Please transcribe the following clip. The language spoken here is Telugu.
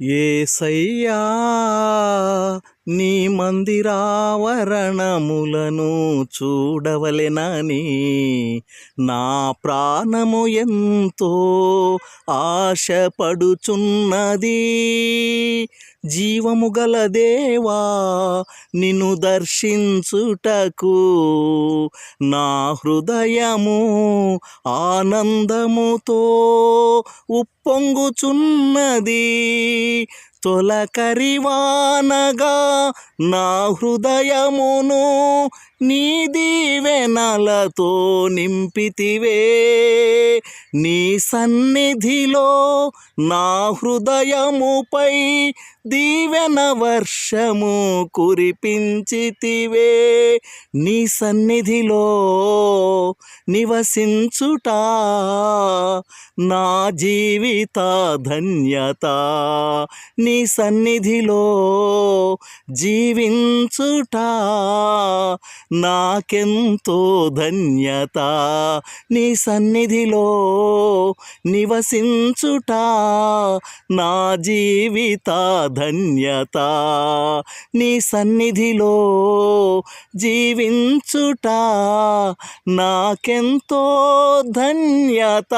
ఏసయ్యా నీ మందిరావరణములను చూడవలెనని నా ప్రాణము ఎంతో ఆశపడుచున్నది. జీవము గల దేవా నిన్ను దర్శించుటకు నా హృదయము ఆనందముతో ఉప్పొంగుచున్నది. తొలకరివానగా నా హృదయమును నీ దీవెనలతో నింపితివే. నీ సన్నిధిలో నా హృదయముపై దీవెన వర్షము కురిపించితివే. నీ సన్నిధిలో నివసించుట నా జీవిత ధన్యత. నీ సన్నిధిలో జీవించుట నాకెంతో ధన్యత. నీ సన్నిధిలో నివసించుట నా జీవిత ధన్యత. నీ సన్నిధిలో జీవించుట నాకెంతో ధన్యత.